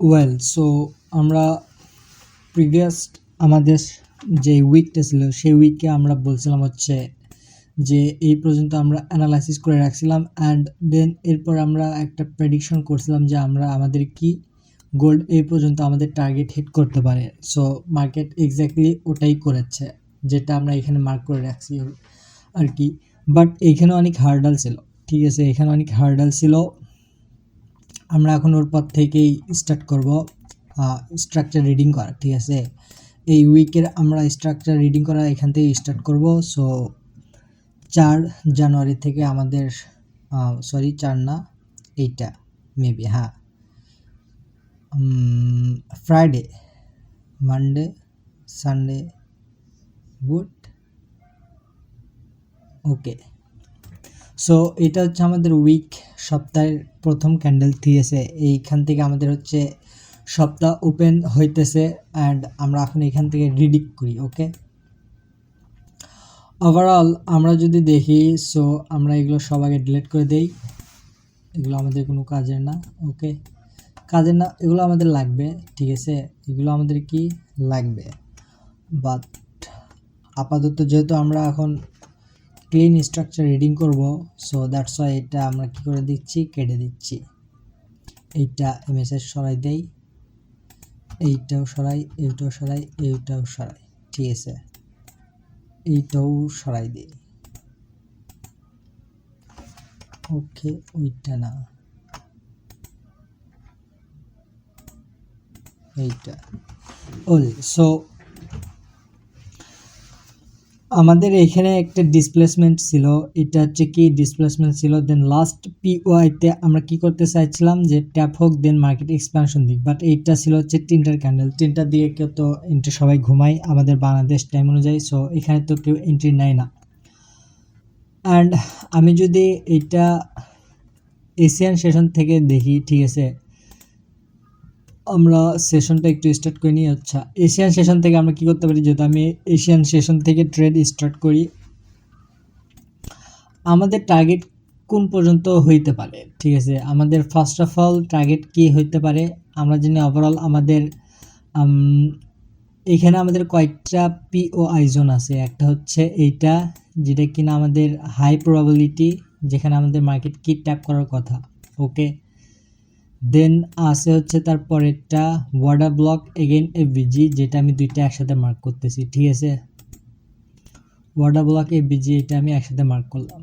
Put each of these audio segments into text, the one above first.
Well so আমরা previous আমাদের যে উইকটা ছিল, সেই উইকে আমরা বলছিলাম হচ্ছে যে এই পর্যন্ত আমরা অ্যানালাইসিস করে রাখছিলাম অ্যান্ড দেন এরপর আমরা একটা প্রেডিকশন করছিলাম যে আমরা আমাদের কি গোল্ড এই পর্যন্ত আমাদের টার্গেট হিট করতে পারে। সো মার্কেট এক্স্যাক্টলি ওটাই করেছে, যেটা আমরা এখানে মার্ক করে রাখছি আর কি। বাট এইখানে অনেক হার্ডাল ছিল, ঠিক আছে? এখানে অনেক হার্ডাল ছিল। আমরা এখন ওর পর থেকেই স্টার্ট করব স্ট্রাকচার রিডিং করা ঠিক আছে? এই উইকের আমরা স্ট্রাকচার রিডিং করা এখান থেকে স্টার্ট করব। সো চার জানুয়ারি থেকে আমাদের সরি চার না, এইটা মেবি হ্যাঁ। Friday Monday Sunday good okay so এটা হচ্ছে আমাদের উইক সপ্তাহের প্রথম ক্যান্ডেল দিয়েছে। এইখান থেকে আমাদের হচ্ছে সপ্তাহ ওপেন হইতেছে অ্যান্ড আমরা এখন এখান থেকে রিডিক করি ওকে ওভারঅল আমরা যদি দেখি সো আমরা এগুলো সব আগে ডিলিট করে দেই। এগুলো আমাদের কোনো কাজের না ওকে কাজের না, এগুলো আমাদের লাগবে, ঠিক আছে? এগুলো আমাদের কি? লাগবে। বাট আপাতত যেহেতু আমরা এখন ক্লিন স্ট্রাকচার রিডিং করব সো দ্যাটস ওয়াই এটা আমরা কি করে দিচ্ছি? কেটে দিচ্ছি। এইটা এমএসএস সরাই দেই। এইটাও সরাই এইটাও সরাই এইটাও সরাই, ঠিক আছে? এইটাও সরাই দিই। ওকে ওইটা না। এইটা। ওল সো আমাদের এখানে একটা ডিসপ্লেসমেন্ট ছিল। এটা হচ্ছে কি ডিসপ্লেসমেন্ট ছিল। দেন লাস্ট পিওআইতে আমরা কি করতে চাইছিলাম যে ট্যাপ হোক দেন মার্কেট এক্সপানশন দিক। বাট এইটা ছিল হচ্ছে তিনটার ক্যান্ডেল তিনটা দিয়ে কেউ তো এন্ট্রি সবাই ঘুমাই আমাদের বাংলাদেশ টাইম অনুযায়ী। সো এখানে তো কেউ এন্ট্রি নেয় না। অ্যান্ড আমি যদি এটা এশিয়ান সেশন থেকে দেখি, ঠিক আছে? আমরা সেশনটা একটু স্টার্ট করে নিই। আচ্ছা এশিয়ান সেশন থেকে আমরা কি করতে পারি? যেহেতু আমি এশিয়ান সেশন থেকে ট্রেড স্টার্ট করি, আমাদের টার্গেট কোন পর্যন্ত হইতে পারে? ঠিক আছে, আমাদের ফার্স্ট অফ অল টার্গেট কি হইতে পারে? আমরা জানি ওভারঅল আমাদের এখানে আমাদের কয়েকটা পিও আইজোন আছে। একটা হচ্ছে এইটা, যেটা কিনা আমাদের হাই প্রবাবিলিটি যেখানে আমাদের মার্কেট কি ট্যাপ করার কথা ওকে দেন আছে হচ্ছে তার পরেরটা ওয়াটার ব্লক এগেন এফবিজি যেটা আমি দুইটা একসাথে মার্ক করতেছি, ঠিক আছে? ওয়াটার ব্লক এফবিজি এটা আমি একসাথে মার্ক করলাম।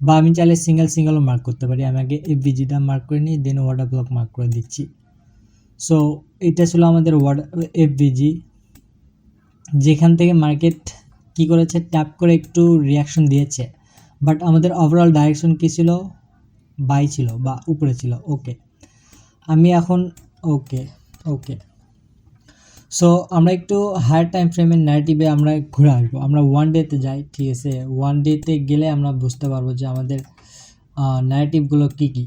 বা আমি চাইলে সিঙ্গেল সিঙ্গেলও মার্ক করতে পারি, আমি আগে এফবিজিটা মার্ক করে নিই দেন ওয়াটার ব্লক মার্ক করে দিচ্ছি। সো এটা ছিল আমাদের ওয়াটার এফবিজি যেখান থেকে মার্কেট কি করেছে ট্যাপ করে একটু রিয়াকশন দিয়েছে। বাট আমাদের ওভারঅল ডাইরেকশন কী ছিল? বাই ছিল বা উপরে ছিল ওকে আমি এখন ওকে ওকে সো আমরা একটু হায়ার টাইম ফ্রেমের ন্যারেটিভে আমরা ঘুরে আসব। আমরা ওয়ান ডেতে যাই, ঠিক আছে? ওয়ান ডেতে গেলে আমরা বুঝতে পারব যে আমাদের ন্যারেটিভগুলো কী কী।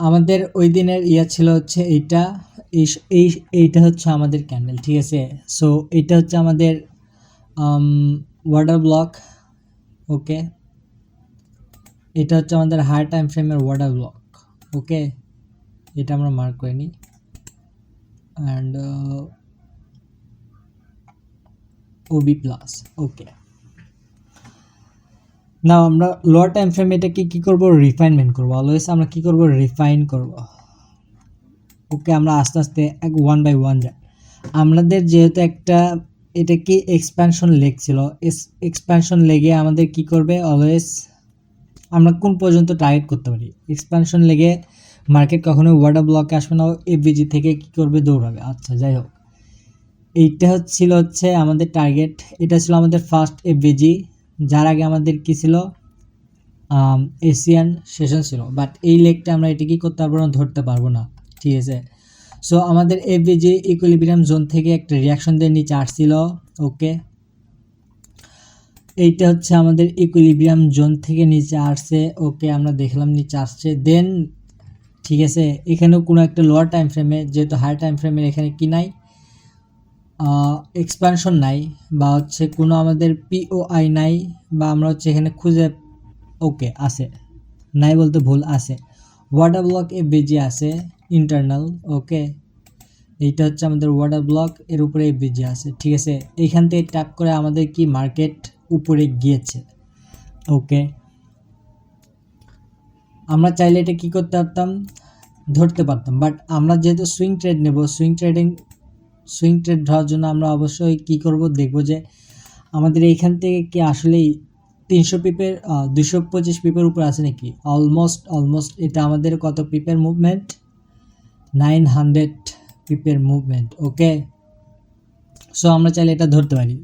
আমাদের ওই দিনের ইয়া ছিল হচ্ছে এইটা, এই এই, এইটা হচ্ছে আমাদের ক্যান্ডেল ঠিক আছে? সো এটা হচ্ছে আমাদের ওয়াটার ব্লক ওকে এটা হচ্ছে আমাদের হাই টাইম ফ্রেমের ওয়াটার ব্লক ওকে এটা আমরা মার্ক করে নিই অ্যান্ড ওবি প্লাস ওকে না আমরা লোয়ার টাইম ফ্রেম এটাকে কী করব? রিফাইনমেন্ট করব। অলওয়েজ আমরা কী করব? রিফাইন করব। ওকে আমরা আস্তে আস্তে এক ওয়ান বাই ওয়ান যাই। আমাদের যেহেতু একটা এটা কি এক্সপ্যানশন লেগ ছিল এক্সপ্যানশন লেগে আমাদের কি করবে? অলওয়েজ আমরা কোন পর্যন্ত টার্গেট করতে পারি? এক্সপ্যানশন লেগে মার্কেট কখনোই ওয়াটার ব্লকে আসবে না এফবিজি থেকে কি করবে দৌড়াবে। আচ্ছা যাই হোক। এইটা হচ্ছিল হচ্ছে আমাদের টার্গেট এটা ছিল আমাদের ফার্স্ট এফবিজি যার আগে আমাদের কি ছিল? এশিয়ান সেশন ছিল। বাট এই লেগটা আমরা এটা কি করতে পারব না, ধরতে পারব না। ঠিক আছে? সো আমাদের এফবিজি ইকুইলিব্রিয়াম জোন থেকে একটা রিয়াকশন দিয়ে নিচে আসছিল। ওকে এইটা হচ্ছে আমাদের ইকুইলিব্রিয়াম জোন থেকে নিচে আসছে ওকে আমরা দেখলাম নিচে আসছে। দেন ঠিক আছে, এখানেও কোনো একটা লোয়ার টাইম ফ্রেমে যেহেতু হাই টাইম ফ্রেমের এখানে কি নাই এক্সপানশন নাই, বা হচ্ছে কোনো আমাদের পিওআই নাই, বা আমরা হচ্ছে এখানে খুঁজে ওকে আছে। নাই বলতে ভুল আছে। ওয়াটার ব্লক এফবিজি আছে ইন্টারনাল ওকে এইটা হচ্ছে আমাদের ওয়াটার ব্লক এর উপরে এফবিজি আছে, ঠিক আছে। এইখান থেকে ট্যাপ করে আমাদের কি মার্কেট উপরে গিয়েছে। ওকে আমরা চাইলে এটা কী করতে পারতাম? ধরতে পারতাম। বাট আমরা যেহেতু সুইং ট্রেড নেব সুইং ট্রেডিং সুইং ট্রেড ধরার জন্য আমরা অবশ্যই কি করব? দেখব যে আমাদের এইখান থেকে কি আসলেই তিনশো পিপের দুশো পঁচিশ পিপের উপর আছে নাকি? অলমোস্ট অলমোস্ট এটা আমাদের কত পিপের মুভমেন্ট নাইন হান্ড্রেড পিপের মুভমেন্ট ওকে সো আমরা চাইলে এটা ধরতে পারি।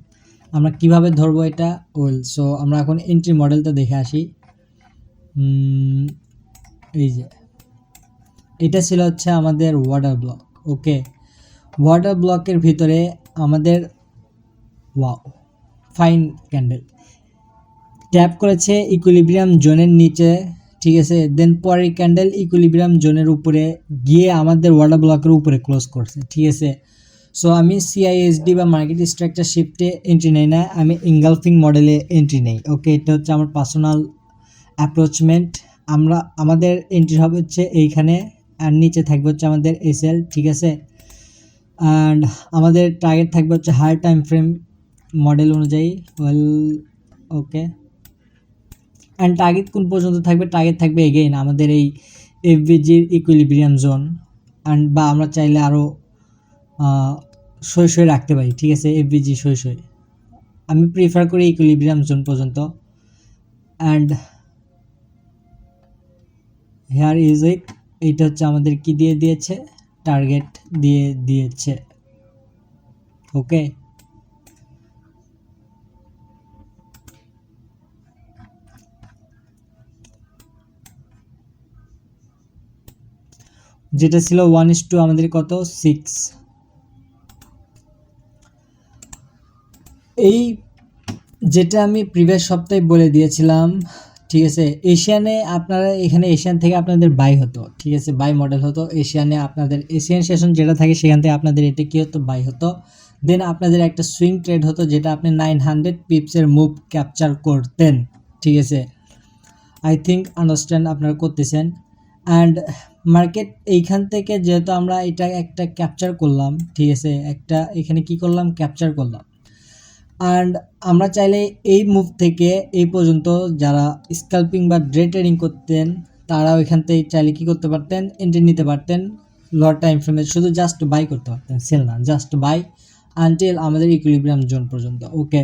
আমরা কীভাবে ধরবো এটা? ওয়েল সো আমরা এখন এন্ট্রি মডেলটা দেখে আসি। এই যে। এটা ছিল হচ্ছে আমাদের ওয়াটার ব্লক ওকে ওয়াটার ব্লকের ভিতরে আমাদের ওয়াও ফাইন ক্যান্ডেল ট্যাপ করেছে ইকুলিব্রিয়াম জোনের নিচে, ঠিক আছে? দেন পরের ক্যান্ডেল ইকুইলিব্রিয়াম জোনের উপরে গিয়ে আমাদের ওয়াটার ব্লকের উপরে ক্লোজ করছে, ঠিক আছে? সো আমি সিআইএসডি বা মার্কেট স্ট্রাকচার শিফটে এন্ট্রি নেই না, আমি ইঙ্গালফিং মডেলে এন্ট্রি নেই ওকে এটা হচ্ছে আমার পার্সোনাল অ্যাপ্রোচমেন্ট আমরা, আমাদের এন্ট্রি হবে হচ্ছে এইখানে, আর নিচে থাকবে হচ্ছে আমাদের এসএল ঠিক আছে? অ্যান্ড আমাদের টার্গেট থাকবে হচ্ছে হাই টাইম ফ্রেম মডেল অনুযায়ী ওয়েল ওকে অ্যান্ড টার্গেট কোন পর্যন্ত থাকবে? টার্গেট থাকবে এগেইন আমাদের এই এফবিজির ইকুইলিব্রিয়াম জোন অ্যান্ড বা আমরা চাইলে আরও সই সই রাখতে পারি, ঠিক আছে? এফবিজি সই সই। আমি প্রিফার করি ইকুইলিব্রিয়াম জোন পর্যন্ত। অ্যান্ড হেয়ার ইজ ইট এইটা হচ্ছে আমাদের কি দিয়ে দিয়েছে? টার্গেট দিয়ে দিয়েছে। ওকে যেটা ছিল ওয়ান ইস টু আমাদের কত? সিক্স এই যেটা আমি প্রিভিয়াস সপ্তাহে বলে দিয়েছিলাম, ঠিক আছে? এশিয়ানে আপনারা এখানে এশিয়ান থেকে আপনাদের বাই হতো, ঠিক আছে? বাই মডেল হতো। এশিয়ানে আপনাদের এশিয়ান সেশন যেটা থাকে, সেখান থেকে আপনাদের এটা কী হতো? বাই হতো। দেন আপনাদের একটা সুইং ট্রেড হতো, যেটা আপনি নাইন হান্ড্রেড পিপসের মুভ ক্যাপচার করতেন, ঠিক আছে? আই থিঙ্ক আন্ডারস্ট্যান্ড আপনারা করতেছেন। অ্যান্ড মার্কেট এইখান থেকে যেহেতু আমরা এটা একটা ক্যাপচার করলাম, ঠিক আছে? একটা এখানে কি করলাম? ক্যাপচার করলাম। অ্যান্ড আমরা চাইলে এই মুভ থেকে এই পর্যন্ত যারা স্কাল্পিং বা ড্রে ট্রেডিং করতেন, তারাও এখান থেকে চাইলে কী করতে পারতেন? এন্ট্রি নিতে পারতেন। লট টাইম ফ্রেমে শুধু জাস্ট বাই করতে পারতেন সেল না জাস্ট বাই আনটিল আমাদের ইকুইলিব্রিয়াম জোন পর্যন্ত ওকে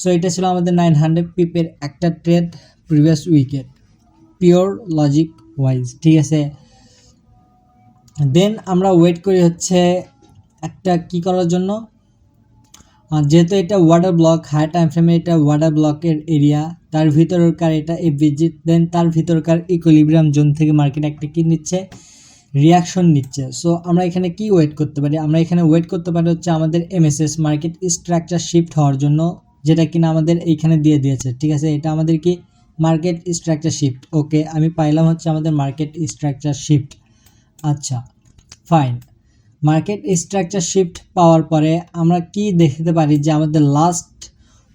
সো এটা ছিল আমাদের নাইন হান্ড্রেড পিপের একটা trade previous wicket pure logic wise ঠিক আছে? দেন আমরা ওয়েট করি হচ্ছে একটা কি করার জন্য? যেহেতু এটা ওয়াটার ব্লক হাই টাইম ফ্রেমে এটা ওয়াটার ব্লকের এরিয়া তার ভিতরকার এটা এফবিজি দেন তার ভিতরকার ইকুইলিব্রিয়াম জোন থেকে মার্কেট একটা কী নিচ্ছে? রিয়াকশন নিচ্ছে। সো আমরা এখানে কি ওয়েট করতে পারি? আমরা এখানে ওয়েট করতে পারি হচ্ছে আমাদের এমএসএস মার্কেট স্ট্রাকচার শিফট হওয়ার জন্য, যেটা কিনা আমাদের এইখানে দিয়ে দিয়েছে। ঠিক আছে? এটা আমাদের কি? মার্কেট স্ট্রাকচার শিফট ওকে আমি পাইলাম হচ্ছে আমাদের মার্কেট স্ট্রাকচার শিফট আচ্ছা ফাইন মার্কেট স্ট্রাকচার শিফট পাওয়ার পরে আমরা কি দেখতে পারি যে আমাদের লাস্ট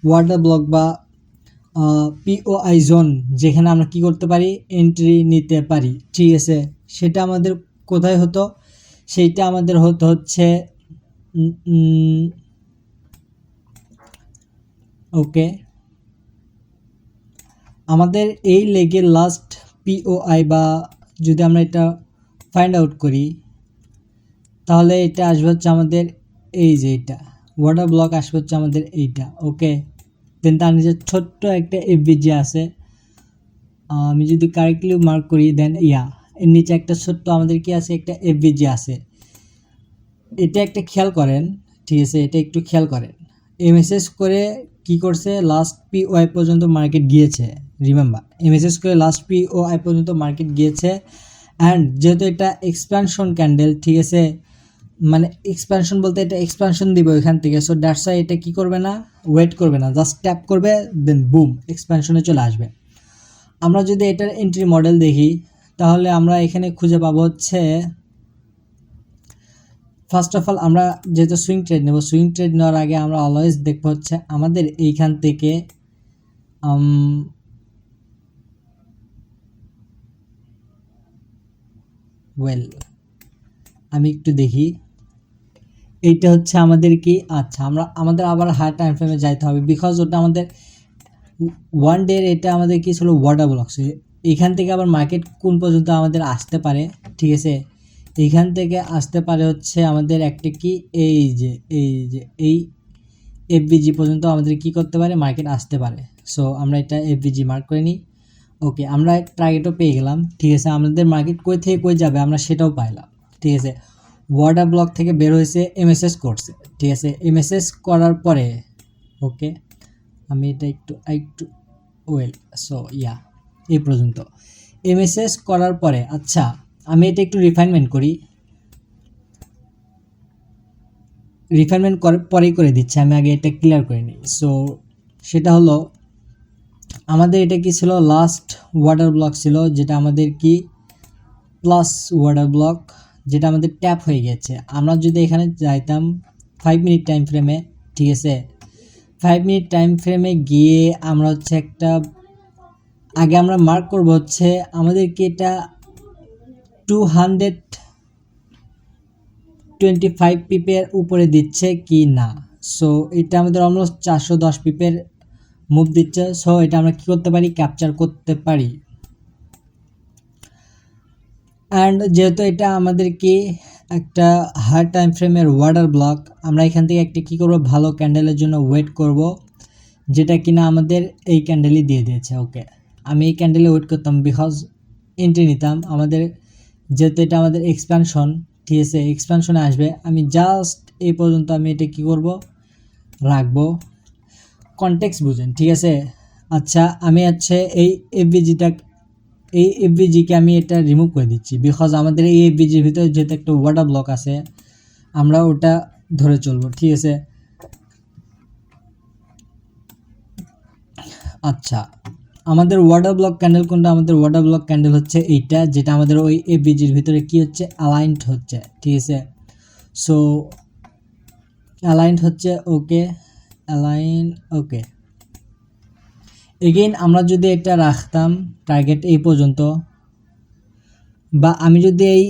ওয়াটার ব্লক বা পিওআই জোন যেখানে আমরা কি করতে পারি? এন্ট্রি নিতে পারি। ঠিক আছে? সেটা আমাদের কোথায় হতো? সেইটা আমাদের হতো হচ্ছে ওকে। আমাদের এই লেগের লাস্ট পিওআই বা যদি আমরা এটা ফাইন্ড আউট করি তাহলে এটা আসবে হচ্ছে আমাদের এই যে এটা। ওয়াটার ব্লক আসবে হচ্ছে আমাদের এইটা ওকে দেন তার নিচে ছোট্ট একটা এফবিজি আছে। আমি যদি কারেক্টলি মার্ক করি দেন ইয়া এর নিচে একটা ছোট্ট আমাদের কি আছে? একটা এফবিজি আছে। এটা একটা খেয়াল করেন, ঠিক আছে? এটা একটু খেয়াল করেন। এমএসএস করে কি করছে? লাস্ট পি ওয়াই পর্যন্ত মার্কেট গিয়েছে রিমেম্বার এমএসএস করে লাস্ট পি ও আই পর্যন্ত মার্কেট গিয়েছে। অ্যান্ড যেহেতু এটা এক্সপ্যানশন ক্যান্ডেল ঠিক আছে? মানে এক্সপ্যানশন বলতে এটা এক্সপ্যানশন দিবে ওইখান থেকে। সো দ্যাটস ওয়াই এটা কি করবে না? ওয়েট করবে না। জাস্ট ট্যাপ করবে দেন বুম এক্সপ্যানশনে চলে আসবে। আমরা যদি এটার এন্ট্রি মডেল দেখি, তাহলে আমরা এখানে খুঁজে পাবো হচ্ছে ফার্স্ট অফ অল আমরা যেহেতু সুইং ট্রেড নেব সুইং ট্রেড নেওয়ার আগে আমরা অলওয়েজ দেখব হচ্ছে আমাদের এইখান থেকে ওয়েল আমি একটু দেখি। এইটা হচ্ছে আমাদের কি? আচ্ছা আমরা, আমাদের আবার হাই টাইম ফ্রেমে যাইতে হবে বিকজ ওটা আমাদের ওয়ান ডে এটা আমাদের কি ছিল? ওয়াটার ব্লকস এখান থেকে আবার মার্কেট কোন পর্যন্ত আমাদের আসতে পারে? ঠিক আছে? এইখান থেকে আসতে পারে হচ্ছে আমাদের একটা কি? এই যে এই যে, এই এফ এফবিজি পর্যন্ত আমাদের কি করতে পারে? মার্কেট আসতে পারে। সো আমরা এটা এফ এফবিজি মার্ক করে নিই। ওকে আমরা টার্গেটও পেয়ে গেলাম। ঠিক আছে? আমাদের মার্কেট কই থেকে কই যাবে? আমরা সেটাও পাইলাম। ঠিক আছে? ওয়াটার ব্লক থেকে বের হয়েছে এমএসএস করছে। ঠিক আছে এমএসএস করার পরে, ওকে, আমি এটা একটু একটু ওয়েল সো ইয়া এই পর্যন্ত। এমএসএস করার পরে আচ্ছা আমি এটা একটু রিফাইনমেন্ট করি। রিফাইনমেন্ট পরেই করে দিচ্ছি, আমি আগে এটা ক্লিয়ার করে নিই। সো সেটা হলো, আমাদের এটা কি ছিল লাস্ট ওয়াটার ব্লক ছিল, যেটা আমাদের কি প্লাস ওয়াটার ব্লক যেটা আমাদের ট্যাপ হয়ে গেছে। আমরা যদি এখানে যাইতাম ফাইভ মিনিট টাইম ফ্রেমে ঠিক আছে? ফাইভ মিনিট টাইম ফ্রেমে গিয়ে আমরা হচ্ছে একটা, আগে আমরা মার্ক করব হচ্ছে আমাদেরকে এটা টু হান্ড্রেড টোয়েন্টি ফাইভ পিপের উপরে দিচ্ছে কি না। সো এটা আমাদের অলমোস্ট চারশো দশ পিপের মুভ দিচ্ছে। সো এটা আমরা কী করতে পারি? ক্যাপচার করতে পারি। অ্যান্ড যেহেতু এটা আমাদের কি একটা হার টাইম ফ্রেমের ওয়াটার ব্লক আমরা এখান থেকে একটা কী করব? ভালো ক্যান্ডেলের জন্য ওয়েট করব, যেটা কিনা আমাদের এই ক্যান্ডেলই দিয়ে দিয়েছে ওকে আমি এই ক্যান্ডেলে ওয়েট করতাম বিকজ এন্ট্রি নিতাম। আমাদের যেহেতু এটা আমাদের এক্সপ্যানশন ঠিক আছে এক্সপ্যানশনে আসবে। আমি জাস্ট এই পর্যন্ত আমি এটা কী করব? রাখব। কনটেক্স বুঝেন, ঠিক আছে? আচ্ছা আমি হচ্ছে এই এফবিজিটা এই এফবিজিকে আমি এটা রিমুভ করে দিচ্ছি। বিকজ আমাদের এই এফবিজির ভিতরে যেহেতু একটা ওয়াটার ব্লক আছে, আমরা ওটা ধরে চলবো, ঠিক আছে? আচ্ছা আমাদের ওয়াটার ব্লক ক্যান্ডেল কোনটা? আমাদের ওয়াটার ব্লক ক্যান্ডেল হচ্ছে এইটা, যেটা আমাদের ওই এফবিজির ভিতরে কি হচ্ছে? অ্যালাইন্ড হচ্ছে, ঠিক আছে? সো অ্যালাইন্ড হচ্ছে ওকে অ্যালাইন ওকে এগেইন আমরা যদি এটা রাখতাম টার্গেট এই পর্যন্ত, বা আমি যদি এই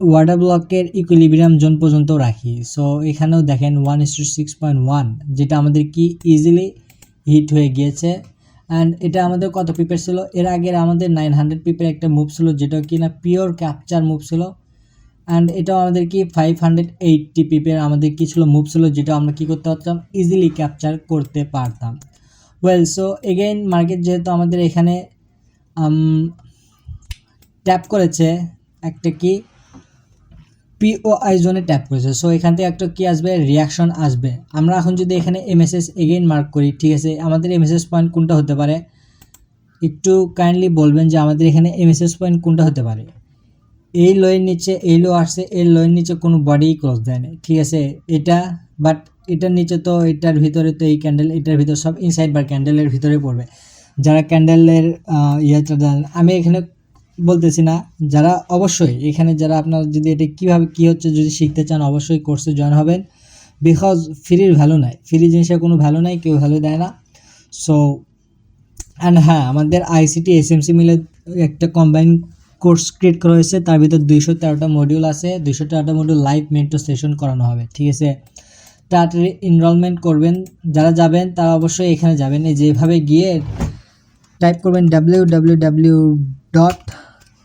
ওয়াটার ব্লকের ইকুইলিব্রিয়াম জোন পর্যন্ত রাখি সো এখানেও দেখেন one is two six point one যেটা আমাদের কি ইজিলি হিট হয়ে গিয়েছে অ্যান্ড এটা আমাদের কত পিপের ছিল? এর আগের আমাদের নাইন হান্ড্রেড পিপের একটা মুভ ছিল, যেটা কি না পিওর ক্যাপচার মুভ ছিল অ্যান্ড এটাও আমাদের কি ফাইভ হান্ড্রেড এইটটি পিপের আমাদের কি ছিল মুভ ছিল, যেটা আমরা কি করতে পারতাম? ইজিলি ক্যাপচার করতে পারতাম। ওয়েল সো এগেইন মার্কেট যেহেতু আমাদের এখানে ট্যাপ করেছে, একটা কি? পিওআই জোনে ট্যাপ করেছে। সো এখান থেকে একটা কি আসবে? রিয়াকশন আসবে। আমরা এখন যদি এখানে এমএসএস এগেইন মার্ক করি, ঠিক আছে? আমাদের এমএসএস পয়েন্ট কোনটা হতে পারে? একটু কাইন্ডলি বলবেন যে আমাদের এখানে এমএসএস পয়েন্ট কোনটা হতে পারে? এই লোয়ের নিচে, এই লো আসছে, এই লোয়ের নিচে কোনো বডি ক্রস দেয় না ঠিক আছে? এটা বাট এটার নিচে তো এটার ভিতরে তো এই ক্যান্ডেল এটার ভিতরে সব ইনসাইড বার ক্যান্ডেলের ভিতরে পড়বে। যারা ক্যান্ডেলের ইয়েটা আমি এখানে বলতেছি না, যারা অবশ্যই এখানে যারা আপনার যদি এটা কীভাবে, কী হচ্ছে যদি শিখতে চান, অবশ্যই কোর্সে জয়েন হবেন। বিকজ ফ্রির ভ্যালু নাই। ফ্রি জিনিসের কোনো ভ্যালু নাই, কেউ ভ্যালু দেয় না। সো অ্যান্ড হ্যাঁ আমাদের আইসিটি এসএমসি মিলে একটা কম্বাইন কোর্স ক্রিয়েট করা হয়েছে। তার ভিতর দুইশো তেরোটা মডিউল আছে। দুইশো তেরোটা মডিউল লাইভ মেন্টো সেশন করানো হবে। ঠিক আছে? তাড়াতাড়ি এনরোলমেন্ট করবেন, যারা যাবেন তারা অবশ্যই এখানে যাবেন। এই যেভাবে গিয়ে টাইপ করবেন W W W dot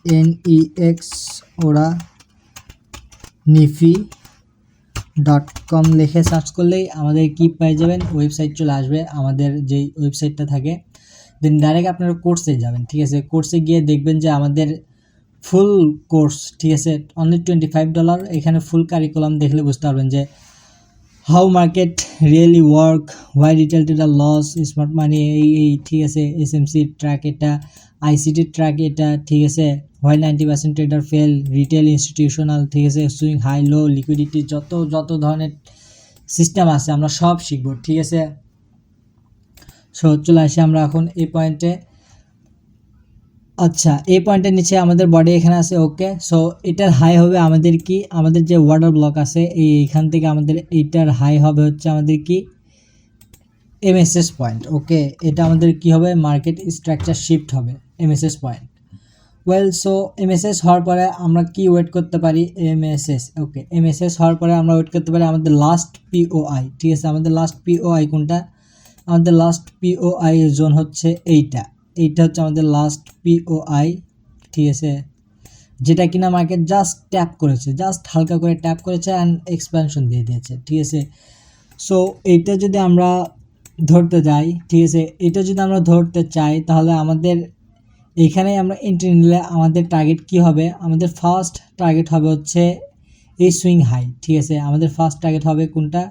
N E X ওরা নিফি ডট কম লিখে সার্চ করলেই আমাদের কি পেয়ে যাবেন? ওয়েবসাইট চলে আসবে, আমাদের যেই ওয়েবসাইটটা থাকে। দেন ডাইরেক্ট আপনারা কোর্সে যাবেন, ঠিক আছে? কোর্সে গিয়ে দেখবেন যে আমাদের ফুল কোর্স ঠিক আছে? অনলি টোয়েন্টি ফাইভ ডলার এখানে ফুল কারিকুলাম দেখলে বুঝতে পারবেন যে how market really work why retail trader loss smart money এই এই, ঠিক আছে। এস এম সি ট্র্যাক এটা। আইসিটি ট্র্যাক এটা, ঠিক আছে। Why ninety percent trader fail retail institutional ঠিক আছে। সুইং হাই লো লিকুইডিটি যত যত ধরনের সিস্টেম আছে, আমরা সব শিখব, ঠিক আছে। সো চলে আসি আমরা এখন এই পয়েন্টে আচ্ছা এই পয়েন্টের নিচে আমাদের বডি এখানে আছে ওকে সো এটার হাই হবে আমাদের কি? আমাদের যে ওয়াটার ব্লক আছে, এই এইখান থেকে আমাদের এইটার হাই হবে হচ্ছে আমাদের কি? এমএসএস পয়েন্ট ওকে এটা আমাদের কি হবে? মার্কেট স্ট্রাকচার শিফট হবে MSS point well so MSS হওয়ার পরে আমরা কি ওয়েট করতে পারি? এমএসএস ওকে এমএসএস হওয়ার পরে আমরা ওয়েট করতে পারি আমাদের লাস্ট পিওআই ঠিক আছে? আমাদের লাস্ট পিওআই কোনটা? আমাদের লাস্ট পিওআই জোন হচ্ছে এইটা। এইটা হচ্ছে আমাদের লাস্ট পিওআই ঠিক আছে? যেটা কিনা মার্কেট জাস্ট ট্যাপ করেছে জাস্ট হালকা করে ট্যাপ করেছে অ্যান্ড এক্সপ্যানশন দিয়ে দিয়েছে, ঠিক আছে? সো এইটা যদি আমরা ধরতে যাই, ঠিক আছে? এটা যদি আমরা ধরতে চাই, তাহলে আমাদের এইখানে আমরা এন্ট্রি নিলে আমাদের টার্গেট কি হবে? আমাদের ফার্স্ট টার্গেট হবে হচ্ছে এই সুইং হাই ঠিক আছে? আমাদের ফার্স্ট টার্গেট হবে কোনটা?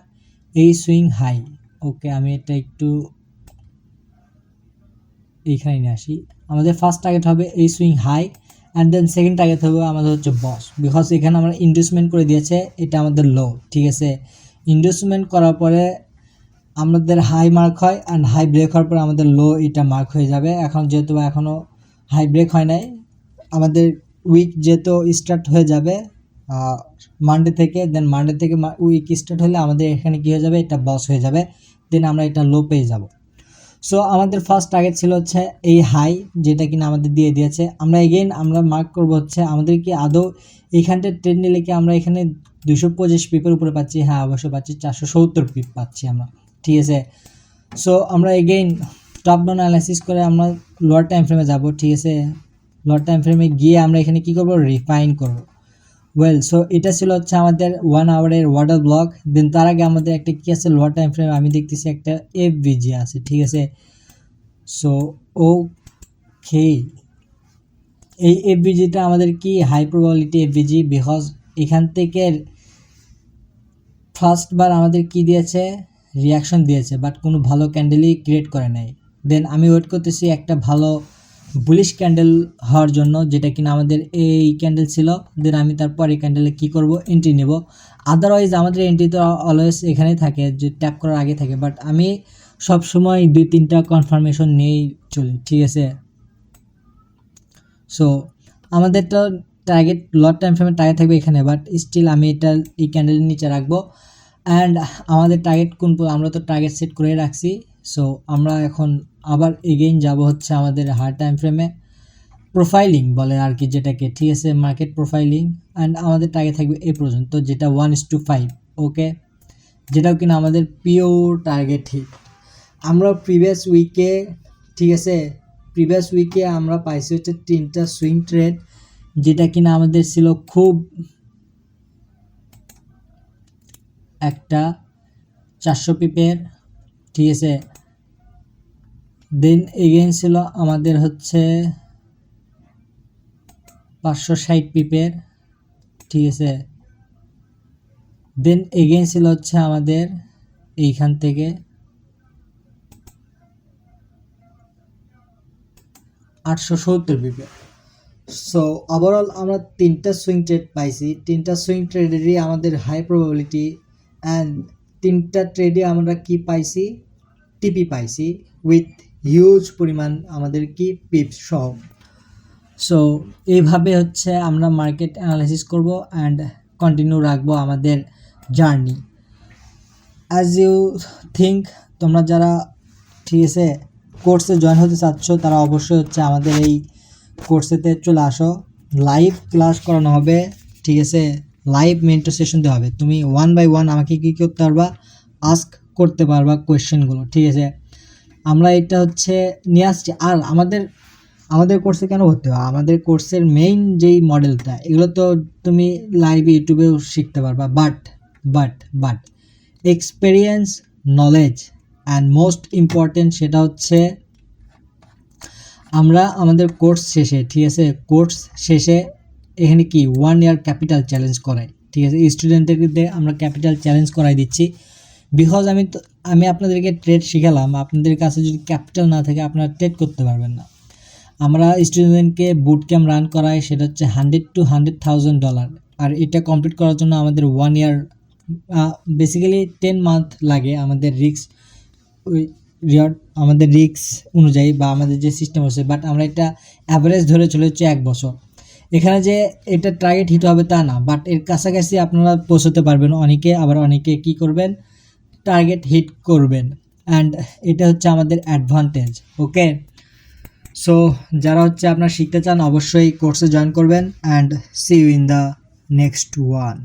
এই সুইং হাই ওকে আমি এটা একটু এইখানে নিয়ে আসি। আমাদের ফার্স্ট টার্গেট হবে এই swing high and then second target হবে আমাদের হচ্ছে বস বিকজ এখানে আমরা ইনভেস্টমেন্ট করে দিয়েছে, এটা আমাদের লো ঠিক আছে? ইনভেস্টমেন্ট করার পরে আমাদের হাই মার্ক হয় অ্যান্ড হাই ব্রেক হওয়ার পরে আমাদের লো এটা মার্ক হয়ে যাবে। এখন যেহেতু এখনও হাই ব্রেক হয় নাই, আমাদের উইক যেহেতু স্টার্ট হয়ে যাবে মানডে থেকে দেন মানডে থেকে উইক স্টার্ট হলে আমাদের এখানে কী হয়ে যাবে? এটা বস হয়ে যাবে। দেন আমরা এটা লো পেয়ে যাব। সো আমাদের ফার্স্ট টার্গেট ছিল হচ্ছে এই হাই যেটা কিনা আমাদের দিয়ে দিয়েছে। আমরা এগেইন আমরা মার্ক করব হচ্ছে আমাদের কি আদৌ এইখানটা ট্রেন নিলে কি আমরা এখানে দুশো পঁচিশ পিপের উপরে পাচ্ছি? হ্যাঁ অবশ্যই পাচ্ছি। চারশো সত্তর পিপ পাচ্ছি আমরা। ঠিক আছে? সো আমরা এগেইন টপ ডাউন অ্যানালাইসিস করে আমরা লোয়ার টাইম ফ্রেমে যাব। ঠিক আছে? লোয়ার টাইম ফ্রেমে গিয়ে আমরা এখানে কী করব? রিফাইন করব। ওয়েল সো এটা ছিল হচ্ছে আমাদের ওয়ান আওয়ারের ওয়াটার ব্লক দেন তার আগে আমাদের একটা কী আছে? লোয়ার টাইম ফ্রেম আমি দেখতেছি একটা এফ বিজি আছে, ঠিক আছে? সো ও খে এই এফ বিজিটা আমাদের কি? High probability F V G because এখান থেকে ফার্স্টবার আমাদের কি দিয়েছে? রিয়াকশন দিয়েছে বাট কোনো ভালো ক্যান্ডেলই ক্রিয়েট করে নাই। দেন আমি ওয়েট করতেছি একটা ভালো বুলিশ ক্যান্ডেল হওয়ার জন্য, যেটা কিনা আমাদের এই ক্যান্ডেল ছিল দেন আমি তারপর এই ক্যান্ডেলে কী করব? এন্ট্রি নেব। আদারওয়াইজ আমাদের এন্ট্রি তো অলওয়েজ এখানেই থাকে, যে ট্যাপ করার আগে থাকে বাট আমি সব সময় দুই, তিনটা কনফার্মেশন নিয়েই চলি, ঠিক আছে? সো আমাদের তো টার্গেট লট টাইম ফ্রেমের টার্গেট থাকবে এখানে বাট স্টিল আমি এটা এই ক্যান্ডেলের নিচে রাখব। অ্যান্ড আমাদের টার্গেট কোন, আমরা তো টার্গেট সেট করে রাখছি সো আমরা এখন আবার এগেইন যাব হচ্ছে আমাদের হার টাইম ফ্রেমে প্রোফাইলিং বলে আর কি যেটাকে, ঠিক আছে? মার্কেট প্রোফাইলিং অ্যান্ড আমাদের টার্গেট থাকবে এ পর্যন্ত, যেটা one is two five okay যেটাও কিনা আমাদের পিওর টার্গেট ঠিক আমরা প্রিভিয়াস উইকে ঠিক আছে? প্রিভিয়াস উইকে আমরা পাইছি হচ্ছে তিনটা সুইং ট্রেড যেটা কিনা আমাদের ছিল খুব একটা চারশো পিপের ঠিক আছে? দেন এগেইন ছিল আমাদের হচ্ছে পাঁচশো ষাট পিপের, ঠিক আছে? দেন এগেইন ছিল হচ্ছে আমাদের এইখান থেকে আটশো সত্তর পিপের। সো ওভারঅল আমরা তিনটা সুইং ট্রেড পাইছি। তিনটা সুইং ট্রেডেরই আমাদের হাই প্রবাবিলিটি অ্যান্ড তিনটা ট্রেডে আমরা কি পাইছি? টিপি পাইছি উইথ হিউজ পরিমাণ আমাদের কি পিপস সহ সো এইভাবে হচ্ছে আমরা মার্কেট অ্যানালাইসিস করব অ্যান্ড কন্টিনিউ রাখব আমাদের জার্নি অ্যাজ ইউ থিঙ্ক তোমরা যারা ঠিক আছে কোর্সে জয়েন হতে চাচ্ছ, তারা অবশ্যই হচ্ছে আমাদের এই কোর্সেতে চলে আসো। লাইভ ক্লাস করানো হবে ঠিক আছে লাইভ মেন্টর সেশন দেওয়া হবে। তুমি ওয়ান বাই ওয়ান আমাকে কী করতে পারবা আস্ক করতে পারবা কোয়েশ্চেনগুলো ঠিক আছে? আমরা এটা হচ্ছে নিয়ে আসছি। আর আমাদের আমাদের কোর্সে কেন ভর্তি হয়? আমাদের কোর্সের মেইন যেই মডেলটা এগুলো তো তুমি লাইভ ইউটিউবেও শিখতে পারবা। But but but experience knowledge and most important সেটা হচ্ছে আমরা আমাদের কোর্স শেষে, ঠিক আছে? কোর্স শেষে এখানে কি? ওয়ান ইয়ার ক্যাপিটাল চ্যালেঞ্জ করাই। ঠিক আছে? স্টুডেন্টদেরকে আমরা ক্যাপিটাল চ্যালেঞ্জ করাই দিচ্ছি। বিকজ আমি আমি আপনাদেরকে ট্রেড শিখালাম, আপনাদের কাছে যদি ক্যাপিটাল না থাকে, আপনারা ট্রেড করতে পারবেন না। আমরা স্টুডেন্টকে বুট ক্যাম্প রান করাই, সেটা হচ্ছে hundred two hundred thousand dollar আর এটা কমপ্লিট করার জন্য আমাদের one year basically ten month লাগে আমাদের রিক্স ওই রিয়ার্ড আমাদের রিক্স অনুযায়ী বা আমাদের যে সিস্টেম আছে। বাট আমরা এটা অ্যাভারেজ ধরে চলে হচ্ছে এক বছর। এখানে যে এটা টার্গেট হিট হবে তা না বাট এর কাছাকাছি আপনারা পৌঁছতে পারবেন। অনেকে আবার অনেকে কি করবেন? টার্গেট হিট করবেন অ্যান্ড এটা হচ্ছে আমাদের অ্যাডভান্টেজ ওকে সো যারা হচ্ছে আপনার শিখতে চান, অবশ্যই কোর্সে জয়েন করবেন and see you in the next one